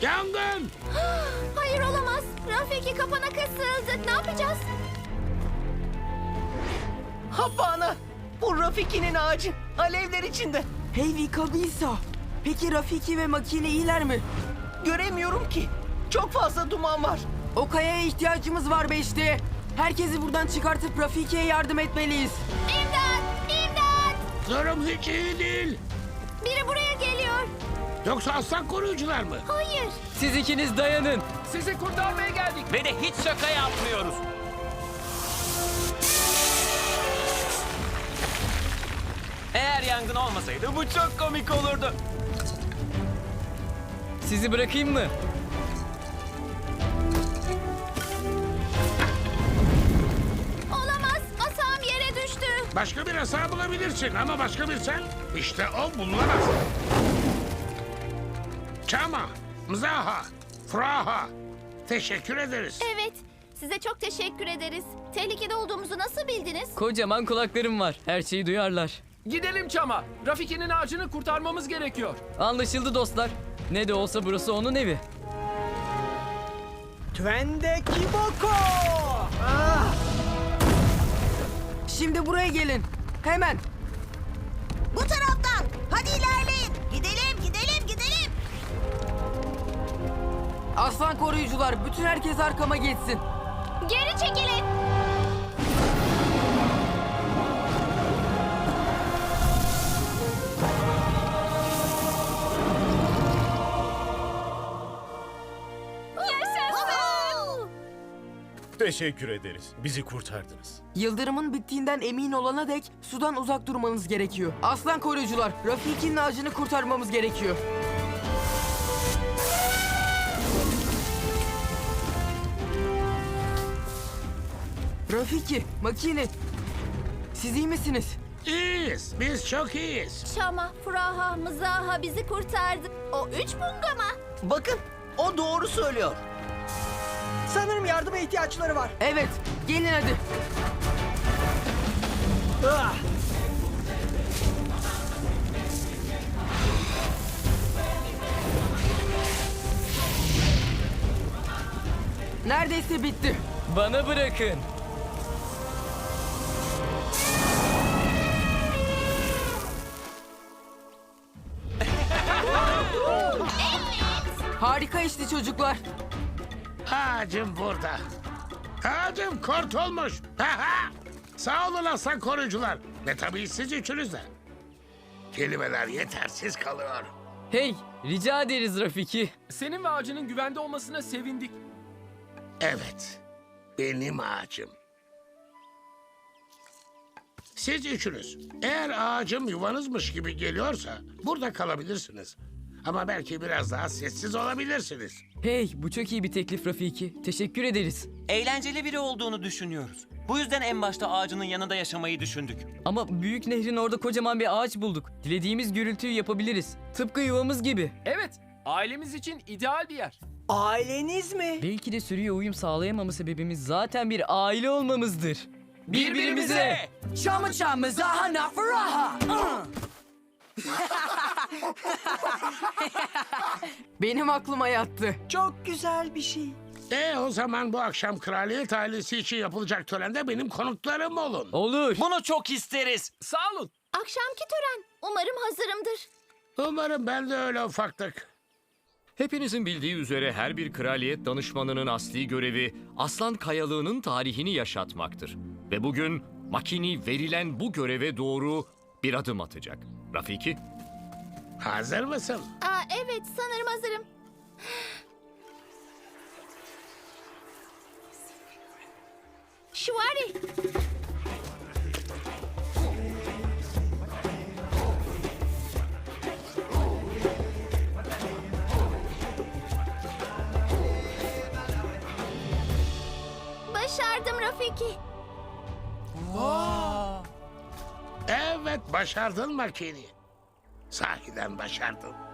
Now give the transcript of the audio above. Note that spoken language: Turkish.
Yangın! Hayır olamaz. Rafiki kapana kısıldık. Ne yapacağız? Hapana! Bu Rafiki'nin ağacı. Alevler içinde. Hey Vikabisa. Peki Rafiki ve Makine iyiler mi? Göremiyorum ki. Çok fazla duman var. O kayaya ihtiyacımız var Beşli. Herkesi buradan çıkartıp Rafiki'ye yardım etmeliyiz. İmdat! İmdat! Durum hiç iyi değil. Biri buraya geliyor. Yoksa aslan koruyucular mı? Hayır. Siz ikiniz dayanın. Sizi kurtarmaya geldik. Ve de hiç şaka yapmıyoruz. Eğer yangın olmasaydı bu çok komik olurdu. Sizi bırakayım mı? Olamaz. Asam yere düştü. Başka bir asa bulabilirsin ama başka bir sen işte o bulunamaz. Çama, Mzaha, Fraha. Teşekkür ederiz. Evet. Size çok teşekkür ederiz. Tehlikede olduğumuzu nasıl bildiniz? Kocaman kulaklarım var. Her şeyi duyarlar. Gidelim çama. Rafiki'nin ağacını kurtarmamız gerekiyor. Anlaşıldı dostlar. Ne de olsa burası onun evi. Twende Kiboko! Şimdi buraya gelin. Hemen. Bu taraftan. Hadi ilerleyin. Aslan koruyucular bütün herkes arkama geçsin. Geri çekilin. Teşekkür ederiz. Bizi kurtardınız. Yıldırımın bittiğinden emin olana dek sudan uzak durmanız gerekiyor. Aslan koruyucular Rafiki'nin ağacını kurtarmamız gerekiyor. Rafiki, Makine. Siz iyi misiniz? İyiyiz, biz çok iyiyiz. Şama, Furaha, Mızaha bizi kurtardı. O üç bunga mı? Bakın o doğru söylüyor. Sanırım yardıma ihtiyaçları var. Evet, gelin hadi. Neredeyse bitti. Bana bırakın. Harika işte çocuklar. Ağacım burada. Ağacım kort olmuş. Sağ olun aslan koruyucular. Ve tabii siz üçünüz de. Kelimeler yetersiz kalıyor. Hey, rica ederiz Rafiki. Senin ve ağacının güvende olmasına sevindik. Evet, benim ağacım. Siz üçünüz, eğer ağacım yuvanızmış gibi geliyorsa burada kalabilirsiniz. Ama belki biraz daha sessiz olabilirsiniz. Hey, bu çok iyi bir teklif Rafiki. Teşekkür ederiz. Eğlenceli biri olduğunu düşünüyoruz. Bu yüzden en başta ağacının yanında yaşamayı düşündük. Ama büyük nehrin orada kocaman bir ağaç bulduk. Dilediğimiz gürültüyü yapabiliriz. Tıpkı yuvamız gibi. Evet, ailemiz için ideal bir yer. Aileniz mi? Belki de sürüye uyum sağlayamama sebebimiz zaten bir aile olmamızdır. Birbirimize. Çamı çamı zahana fıraha. Benim aklıma yattı. Çok güzel bir şey. E o zaman bu akşam kraliyet ailesi için yapılacak törende benim konuklarım olun. Olur. Bunu çok isteriz. Sağ olun. Akşamki tören. Umarım hazırımdır. Umarım ben de öyle ufaktık. Hepinizin bildiği üzere her bir kraliyet danışmanının asli görevi aslan kayalığının tarihini yaşatmaktır. Ve bugün Makini verilen bu göreve doğru bir adım atacak. Rafiki, Hazır mısın? Aa, evet, sanırım hazırım. Şuvari. Başardım Rafiki. Evet başardın Makini. Sahiden başardın.